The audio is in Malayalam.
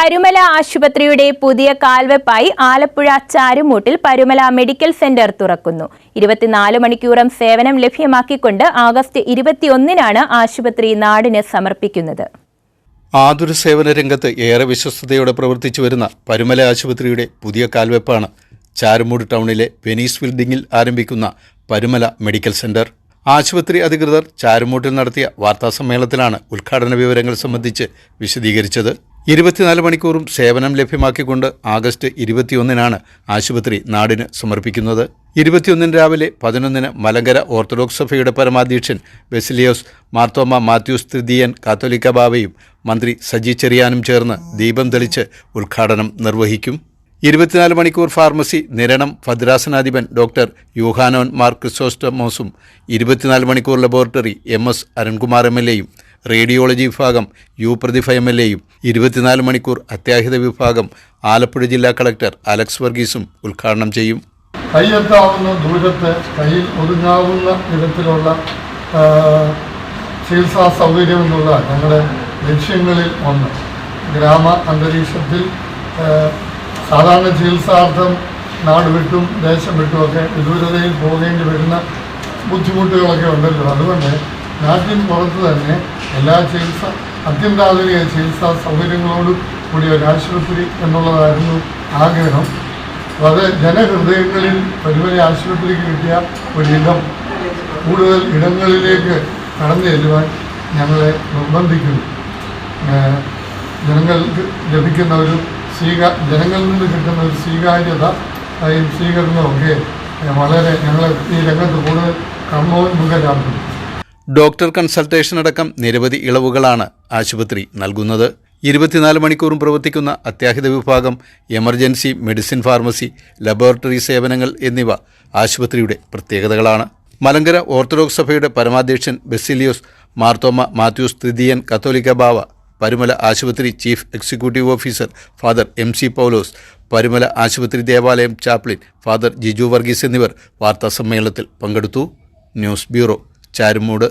പരുമല ആശുപത്രിയുടെ പുതിയ കാൽവെപ്പായി ആലപ്പുഴ ചാരുമൂട്ടിൽ പരുമല മെഡിക്കൽ സെന്റർ തുറക്കുന്നു. ഇരുപത്തിനാല് മണിക്കൂറും സേവനം ലഭ്യമാക്കിക്കൊണ്ട് ആഗസ്റ്റ് ഇരുപത്തിയൊന്നിനാണ് ആശുപത്രി നാടിന് സമർപ്പിക്കുന്നത്. ആതുര സേവന രംഗത്ത് ഏറെ വിശ്വസ്തയോടെ പ്രവർത്തിച്ചു വരുന്ന പരുമല ആശുപത്രിയുടെ പുതിയ കാൽവെപ്പാണ് ചാരുമൂട് ടൗണിലെ വെനീസ് ബിൽഡിംഗിൽ ആരംഭിക്കുന്ന പരുമല മെഡിക്കൽ സെന്റർ. ആശുപത്രി അധികൃതർ ചാരുമൂട്ടിൽ നടത്തിയ വാർത്താസമ്മേളനത്തിലാണ് ഉദ്ഘാടന വിവരങ്ങൾ സംബന്ധിച്ച് വിശദീകരിച്ചത്. ഇരുപത്തിനാല് മണിക്കൂറും സേവനം ലഭ്യമാക്കിക്കൊണ്ട് ആഗസ്റ്റ് ഇരുപത്തിയൊന്നിനാണ് ആശുപത്രി നാടിന് സമർപ്പിക്കുന്നത്. ഇരുപത്തിയൊന്നിന് രാവിലെ പതിനൊന്നിന് മലങ്കര ഓർത്തഡോക്സ് സഭയുടെ പരമാധ്യക്ഷൻ ബെസിലിയോസ് മാർത്തോമ മാത്യൂസ് തൃതീയൻ കാത്തോലിക്ക ബാബയും മന്ത്രി സജി ചെറിയാനും ചേർന്ന് ദീപം തെളിച്ച് ഉദ്ഘാടനം നിർവഹിക്കും. ഇരുപത്തിനാല് മണിക്കൂർ ഫാർമസി നിരണം ഭദ്രാസനാധിപൻ ഡോക്ടർ യൂഹാനോൻ മാർ ക്രിസോസ്റ്റമോസും ഇരുപത്തിനാല് മണിക്കൂർ laboratory M S Arunkumar M L എയും റേഡിയോളജി വിഭാഗം യു പ്രതിഭ എം എൽ എയും ഇരുപത്തിനാല് മണിക്കൂർ അത്യാഹിത വിഭാഗം ആലപ്പുഴ ജില്ലാ കളക്ടർ അലക്സ് വർഗീസും ഉദ്ഘാടനം ചെയ്യും. കൈയെത്താവുന്ന ദൂരത്ത് കയ്യിൽ ഒതുങ്ങാവുന്ന വിധത്തിലുള്ള ചികിത്സാ സൗകര്യം എന്നുള്ള ഞങ്ങളുടെ ലക്ഷ്യങ്ങളിൽ ഒന്ന്. ഗ്രാമ അന്തരീക്ഷത്തിൽ സാധാരണ ചികിത്സാർത്ഥം നാട് വിട്ടും ദേശം വിട്ടുമൊക്കെ വിദൂരതയിൽ പോകേണ്ടി വരുന്ന ബുദ്ധിമുട്ടുകളൊക്കെ ഉണ്ടല്ലോ. അതുകൊണ്ട് നാട്ടിൻ പുറത്ത് തന്നെ എല്ലാ ചികിത്സ അത്യന്താധുനിക ചികിത്സാ സൗകര്യങ്ങളോടും കൂടിയ ഒരു ആശുപത്രി എന്നുള്ളതായിരുന്നു ആഗ്രഹം. അത് ജനഹൃദയങ്ങളിൽ പരിമല ആശുപത്രിക്ക് കിട്ടിയ ഒരിടം കൂടുതൽ ഇടങ്ങളിലേക്ക് കടന്നു ചെല്ലുവാൻ ഞങ്ങളെ നിർബന്ധിക്കുന്നു. ജനങ്ങൾക്ക് ലഭിക്കുന്ന ഒരു സ്വീകാ ജനങ്ങളിൽ നിന്ന് കിട്ടുന്ന ഒരു സ്വീകാര്യത ഈ സ്വീകരണമൊക്കെ ഏഹ് വളരെ ഞങ്ങളെ ഈ രംഗത്ത് കൂടുതൽ കർമ്മോന്മുഖരാക്കുന്നു. ഡോക്ടർ കൺസൾട്ടേഷൻ അടക്കം നിരവധി ഇളവുകളാണ് ആശുപത്രി നൽകുന്നത്. ഇരുപത്തിനാല് മണിക്കൂറും പ്രവർത്തിക്കുന്ന അത്യാഹിത വിഭാഗം എമർജൻസി മെഡിസിൻ ഫാർമസി ലബോറട്ടറി സേവനങ്ങൾ എന്നിവ ആശുപത്രിയുടെ പ്രത്യേകതകളാണ്. മലങ്കര ഓർത്തഡോക്സ് സഭയുടെ പരമാധ്യക്ഷൻ ബെസിലിയോസ് മാർത്തോമ മാത്യൂസ് തൃതീയൻ കത്തോലിക്ക ബാവ പരുമല ആശുപത്രി chief executive officer father M C Paulose Parumala ആശുപത്രി ദേവാലയം ചാപ്ലിൻ ഫാദർ ജിജു വർഗീസ് എന്നിവർ വാർത്താസമ്മേളനത്തിൽ പങ്കെടുത്തു. News bureau Charummood.